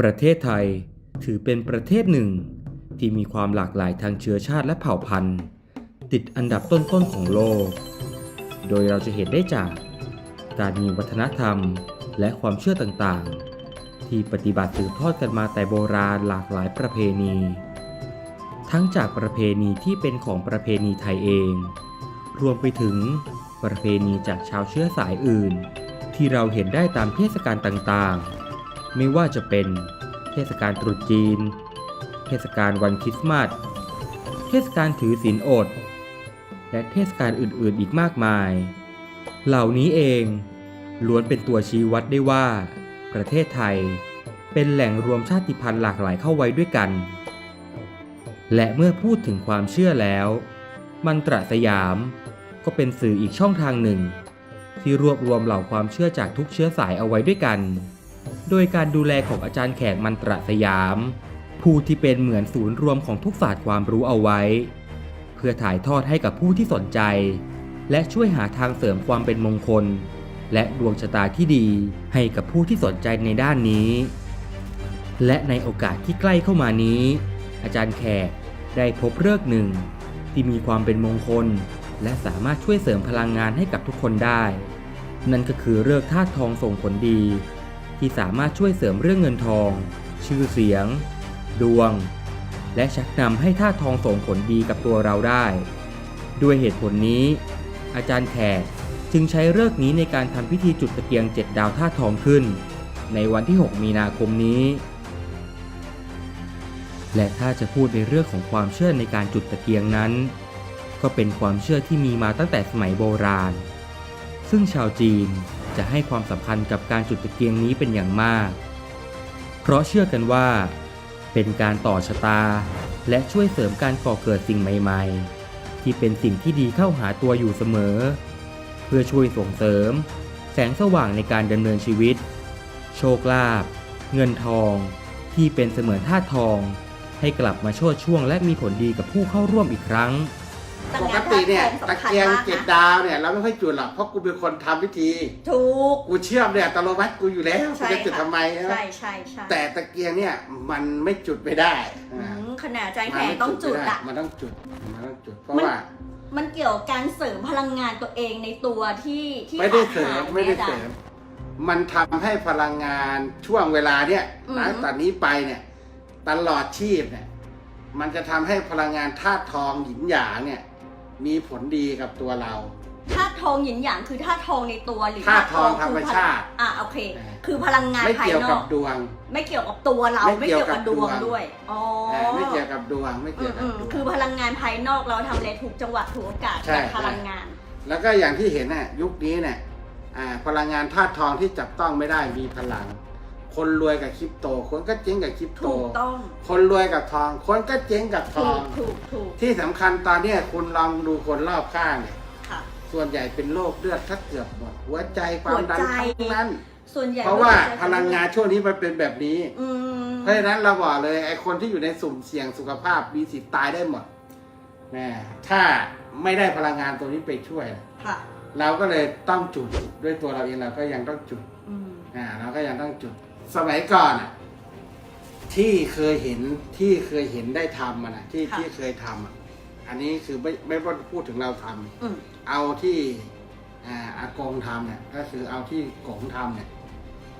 ประเทศไทยถือเป็นประเทศหนึ่ง ที่มีความหลากหลายทางเชื้อชาติและเผ่าพันธุ์ ติดอันดับต้นๆของโลก โดยเราจะเห็นได้จาก การมีวัฒนธรรมและความเชื่อต่างๆ ที่ปฏิบัติสืบทอดกันมาแต่โบราณหลากหลายประเพณี ทั้งจากประเพณีที่เป็นของประเพณีไทยเอง รวมไปถึงประเพณีจากชาวเชื้อสายอื่น ที่เราเห็นได้ตามเทศกาลต่างๆ ไม่ว่าจะเป็น เทศกาลตรุษจีน เทศกาลวันคริสต์มาส เทศกาลถือศีลอด และเทศกาลอื่นๆอีกมากมาย เหล่านี้เองล้วนเป็นตัวชี้วัดได้ว่า ประเทศไทยเป็นแหล่งรวมชาติพันธุ์หลากหลายเข้าไว้ด้วยกัน และเมื่อพูดถึงความเชื่อแล้ว มันตระสยามก็เป็นสื่ออีกช่องทางหนึ่ง ที่รวบรวมเหล่าความเชื่อจากทุกเชื้อสายเอาไว้ด้วยกัน โดยการดูแลของอาจารย์แขกมันตระสยาม ผู้ที่เป็นเหมือนศูนย์รวมของทุกศาสตร์ความรู้เอาไว้ เพื่อถ่ายทอดให้กับผู้ที่สนใจ และช่วยหาทางเสริมความเป็นมงคล และดวงชะตาที่ดีให้กับผู้ที่สนใจในด้านนี้ และในโอกาสที่ใกล้เข้ามานี้ อาจารย์แขกได้พบเลิกหนึ่ง ที่มีความเป็นมงคล และสามารถช่วยเสริมพลังงานให้กับทุกคนได้ นั่นก็คือเลิกธาตุทองส่งผลดี ที่สามารถช่วยเสริมเรื่องเงินทอง ชื่อเสียง ดวง และชักนำให้ธาตุทองส่งผลดีกับตัวเราได้ ด้วยเหตุผลนี้ อาจารย์แขกจึงใช้เลิกนี้ในการทำพิธีจุดตะเกียงเจ็ดดาวธาตุทองขึ้น ในวันที่ 6 มีนาคมนี้ และถ้าจะพูดในเรื่องของความเชื่อในการจุดตะเกียงนั้น ก็เป็นความเชื่อที่มีมาตั้งแต่สมัยโบราณ ซึ่งชาวจีน จะให้ความสำคัญกับการจุดตะเกียงนี้เป็นอย่างมาก เพราะเชื่อกันว่า เป็นการต่อชะตา และช่วยเสริมการก่อเกิดสิ่งใหม่ ๆ ที่เป็นสิ่งที่ดีเข้าหาตัวอยู่เสมอ เพื่อช่วยส่งเสริม แสงสว่างในการดำเนินชีวิต โชคลาภเงินทอง ที่เป็นเสมือนธาตุทอง ให้กลับมาโชดช่วงและมีผลดีกับผู้เข้าร่วมอีกครั้ง ปกติเนี่ยตะสำคัญเกียงมากนะเจ็ดดาวเนี่ยเราไม่ค่อยจุดหรอกเพราะกูเป็นคนทำพิธี ถูก กูเชื่อมเนี่ยอัตโนมัติกูอยู่แล้วกูใช่จะจุดค่ะ ทำไมใช่ไหมใช่ใช่ใช่แต่ตะเกียงเนี่ยมันไม่จุดไม่ได้อือ่ามขนาดใจมัแข็งไม่ต้องจุดไม่ไอะ มันต้องจุดมันต้องจุด เพราะมัน ว่ามันเกี่ยวกับการเสริมพลังงานตัวเองในตัวที่ที่ไม่ได้ขาเสริมหายไม่ได้นี่ยเสริจ้ะมมันทำให้พลังงานช่วงเวลาเนี่ยอืมนะตอนนี้ไปเนี่ยตลอดชีพเนี่ยมันจะทำให้พลังงานธาตุทองหยินหยางเนี่ย มีผลดีกับตัวเรา ธาตุทองหยินหยางคือธาตุทองในตัวหรือธาตุทองคืธรรมชาติ อะโอเคเออคือพลังงานไม่ภายเกี่ยวนอกับก ดวง ไม่เกี่ยวกับตัวเรา ไม่ไม่เกี่เกี่ยยววกักับบดดววงงด้วยอ๋อเออไม่เกี่ยวกับดวงไม่อืเกี่ยมวกัอืบมดวง คือพลังงานภายนอกเราทำอะไรถูกจังหวะถูกโอกาสใช่ จากพลังงาน แล้วก็อย่างที่เห็นน่ะยุคนี้เนี่ยอ่าพลังงานธาตุทองที่จับต้องไม่ได้มีพลัง คนรวยกับคริปโต คนก็เจ๊งกับคริปโต ถูกต้อง คนรวยกับทอง คนก็เจ๊งกับทถูอง กถูกถูกที่สำคัญตอนเนี้ยคุณลองดูคนรอบข้างเนี่ย ค่ะ ส่วนใหญ่เป็นโรคเลือดถ้าเกือบหมดหัวใจความดันหัวใจ ทั้งนั้น ส่วนใหญ่เพราะว่าจพลังงานช่วงนี้มันเป็นแบบนี้ อืมเพราะฉะนั้นเราบอกเลยไอ้คนที่อยู่ในสุ่มเสี่ยงสุขภาพมีสิทธิ์ตายได้หมดแม่ถ้าไม่ได้พลังงานตัวนี้ไปช่วย ค่ะเราก็เลยต้องจุดด้วยตัวเราเองเราก็ยังต้องจุดอืม อ่าเราก็ยังต้องจุด สมัยก่อนอะที่เคยเห็นที่เคยเห็นได้ทำอะนะที่ที่เคยทำอะอันนี้คือไม่ไม่ว่าพูดถึงเราทำอืมเอาที่อ่าอากงทำเนี่ยก็คือเอาที่กงทำเนี่ย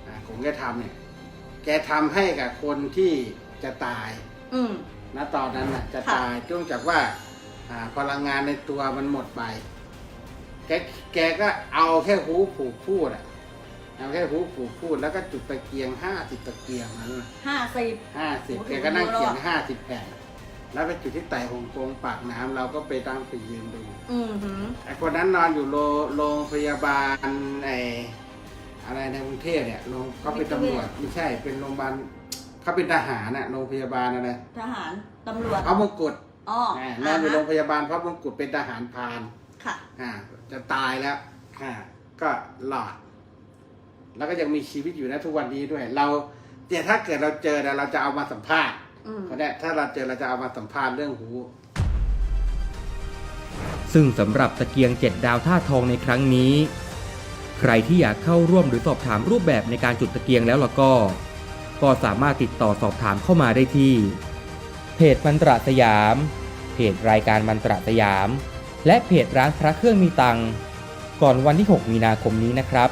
อ่ากงแกทำเนี่ย แกทำให้กับคนที่จะตาย อืม ณตอนนั้นน่ะจะค่ะ ตายเนื่องจากว่าอ่าพลังงานในตัวมันหมดไป แกแกก็เอาแค่หูผูกพูดอะ เอาแค่หูผูกพูดแล้วก็จุดตะเกียงห้าสิบตะเกียงนั้นห้าสิบ ห้าสิบโอ้โห แกก็นั่งเขียนเยอะห้าสิบแผ่นแล้วไปจุดที่ไต่หงกงปากน้ำเราก็ไปตั้งไปยืนดูอืมหืมไอคนนั้นนอนอยู่โรงโรงพยาบาลไออะไรในกรุงเทพเนี่ยโรงเขาเป็นตำรวจไม่ใช่เป็นโรงพยาบาลเขาเป็นทหารน่ะโรงพยาบาลอะไรทหารตำรวจพระมงกุฎอ๋ออ่าอ่านอนอยู่โรงฮะพยาบาลพระมงกุฎเป็นทหารพราน ค่ะ อ่าจะตายแล้วอ่าก็หลอด แล้วก็ยังมีชีวิตอยู่นะทุกวันนี้ด้วย เราเนี่ยถ้าเกิดเราเจอเนี่ยเราจะเอามาสัมภาษณ์อืมเขาเนี่ยถ้าเราเจอเราจะเอามาสัมภาษณ์เรื่องหู ซึ่งสำหรับตะเกียงเจ็ดดาวท่าทองในครั้งนี้ ใครที่อยากเข้าร่วมหรือสอบถามรูปแบบในการจุดตะเกียงแล้วล่ะก็ ก็สามารถติดต่อสอบถามเข้ามาได้ที่ เพจมันตราสยาม เพจรายการมันตราสยาม และเพจร้านพระเครื่องมีตังค์ก่อนวันที่ 6 มีนาคมนี้นะครับ